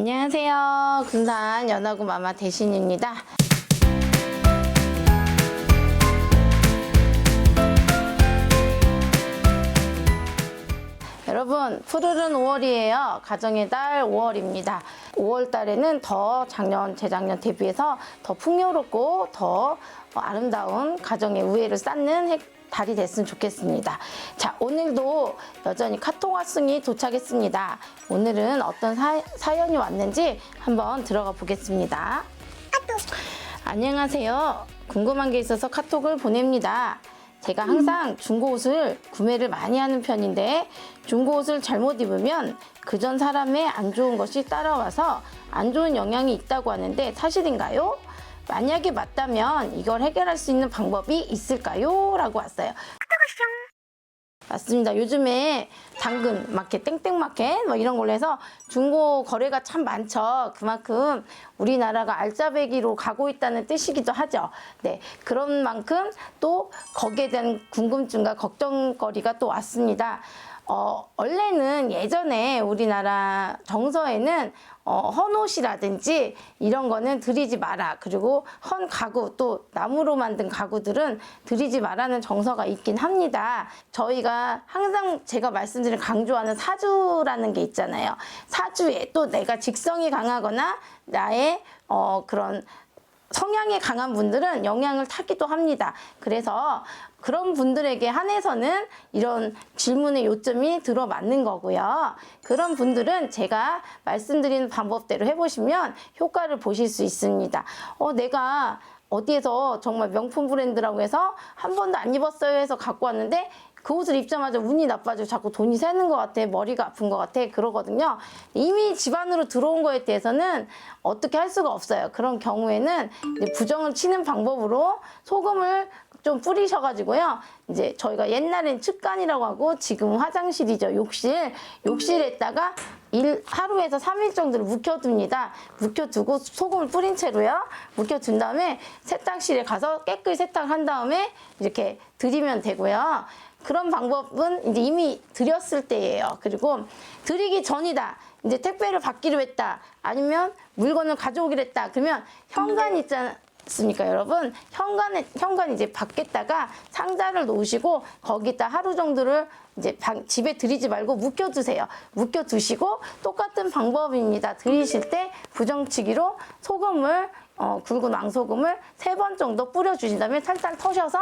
안녕하세요. 군산 연화구 마마 대신입니다. 여러분, 푸르른 5월이에요. 가정의 달 5월입니다. 5월 달에는 더 작년, 재작년 대비해서 더 풍요롭고 더 아름다운 가정의 우애를 쌓는 해- 달이 됐으면 좋겠습니다. 자, 오늘도 여전히 카톡 화승이 도착했습니다. 오늘은 어떤 사, 사연이 왔는지 한번 들어가 보겠습니다. 안녕하세요. 궁금한 게 있어서 카톡을 보냅니다. 제가 항상 중고 옷을 구매를 많이 하는 편인데 중고 옷을 잘못 입으면 그전 사람의 안 좋은 것이 따라와서 안 좋은 영향이 있다고 하는데 사실인가요? 만약에 맞다면 이걸 해결할 수 있는 방법이 있을까요? 라고 왔어요. 맞습니다. 요즘에 당근 마켓, 땡땡 마켓 뭐 이런 걸로 해서 중고 거래가 참 많죠. 그만큼 우리나라가 알짜배기로 가고 있다는 뜻이기도 하죠. 네. 그런 만큼 또 거기에 대한 궁금증과 걱정거리가 또 왔습니다. 어, 원래는 예전에 우리나라 정서에는 어, 헌옷이라든지 이런 거는 드리지 마라. 그리고 헌 가구 또 나무로 만든 가구들은 드리지 마라는 정서가 있긴 합니다. 저희가 항상 제가 말씀드린 강조하는 사주라는 게 있잖아요. 사주에 또 내가 직성이 강하거나 나의 어, 그런 성향이 강한 분들은 영향을 타기도 합니다. 그래서 그런 분들에게 한해서는 이런 질문의 요점이 들어맞는 거고요. 그런 분들은 제가 말씀드리는 방법대로 해보시면 효과를 보실 수 있습니다. 어, 내가 어디에서 정말 명품 브랜드라고 해서 한 번도 안 입었어요 해서 갖고 왔는데 그 옷을 입자마자 운이 나빠지고 자꾸 돈이 새는 것 같아 머리가 아픈 것 같아 그러거든요 이미 집안으로 들어온 거에 대해서는 어떻게 할 수가 없어요 그런 경우에는 이제 부정을 치는 방법으로 소금을 좀 뿌리셔가지고요. 이제 저희가 옛날엔 측간이라고 하고 지금 화장실이죠. 욕실. 욕실에다가 일, 하루에서 3일 정도를 묵혀둡니다. 묵혀두고 소금을 뿌린 채로요. 묵혀둔 다음에 세탁실에 가서 깨끗이 세탁한 다음에 이렇게 드리면 되고요. 그런 방법은 이제 이미 드렸을 때예요. 그리고 드리기 전이다. 이제 택배를 받기로 했다. 아니면 물건을 가져오기로 했다. 그러면 현관 있잖아. 습니까 여러분 현관에 현관 이제 받겠다가 상자를 놓으시고 거기다 하루 정도를 이제 방- 집에 들이지 말고 묵혀두세요 묵혀두시고 똑같은 방법입니다 들이실 때 부정치기로 소금을 어, 굵은 왕소금을 세 번 정도 뿌려주신 다음에 살짝 터셔서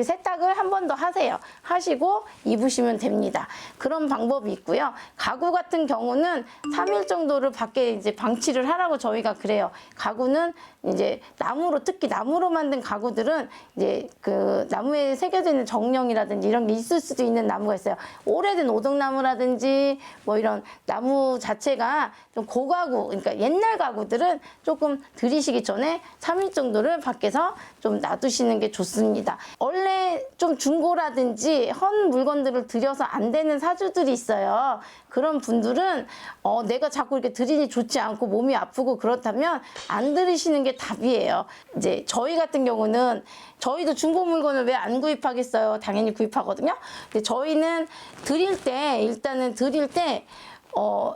세탁을 한 번 더 하세요. 하시고 입으시면 됩니다. 그런 방법이 있고요. 가구 같은 경우는 3일 정도를 밖에 이제 방치를 하라고 저희가 그래요. 가구는 이제 나무로 특히 나무로 만든 가구들은 이제 그 나무에 새겨져 있는 정령이라든지 이런 게 있을 수도 있는 나무가 있어요. 오래된 오동나무라든지 뭐 이런 나무 자체가 좀 고가구, 그러니까 옛날 가구들은 조금 들이시기 전에 3일 정도를 밖에서 좀 놔두시는 게 좋습니다. 원래 좀 중고라든지 헌 물건들을 들여서 안 되는 사주들이 있어요. 그런 분들은 어, 내가 자꾸 이렇게 들이니 좋지 않고 몸이 아프고 그렇다면 안 들이시는 게 답이에요. 이제 저희 같은 경우는 저희도 중고 물건을 왜 안 구입하겠어요? 당연히 구입하거든요. 근데 저희는 드릴 때 일단은 드릴 때 어,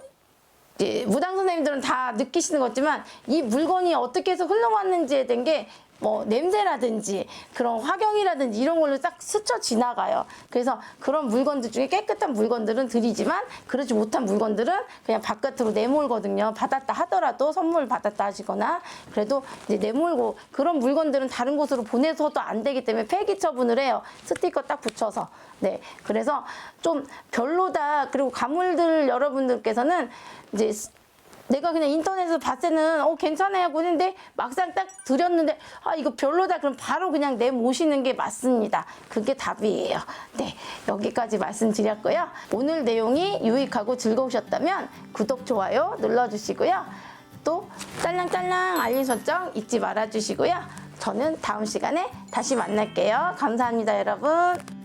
무당 선생님들은 다 느끼시는 거지만 이 물건이 어떻게 해서 흘러왔는지에 대한 게 뭐 냄새라든지 그런 화경이라든지 이런 걸로 싹 스쳐 지나가요. 그래서 그런 물건들 중에 깨끗한 물건들은 드리지만 그러지 못한 물건들은 그냥 바깥으로 내몰거든요. 받았다 하더라도 선물 받았다 하시거나 그래도 이제 내몰고 그런 물건들은 다른 곳으로 보내서도 안 되기 때문에 폐기 처분을 해요. 스티커 딱 붙여서. 네. 그래서 좀 별로다. 그리고 가물들 여러분들께서는 이제 내가 그냥 인터넷에서 봤을 때는 어 괜찮아요 보는데 막상 딱 드렸는데 아 이거 별로다. 그럼 바로 그냥 내 모시는 게 맞습니다. 그게 답이에요. 네 여기까지 말씀드렸고요. 오늘 내용이 유익하고 즐거우셨다면 구독 좋아요 눌러주시고요. 또 짤랑짤랑 알림 설정 잊지 말아주시고요. 저는 다음 시간에 다시 만날게요. 감사합니다 여러분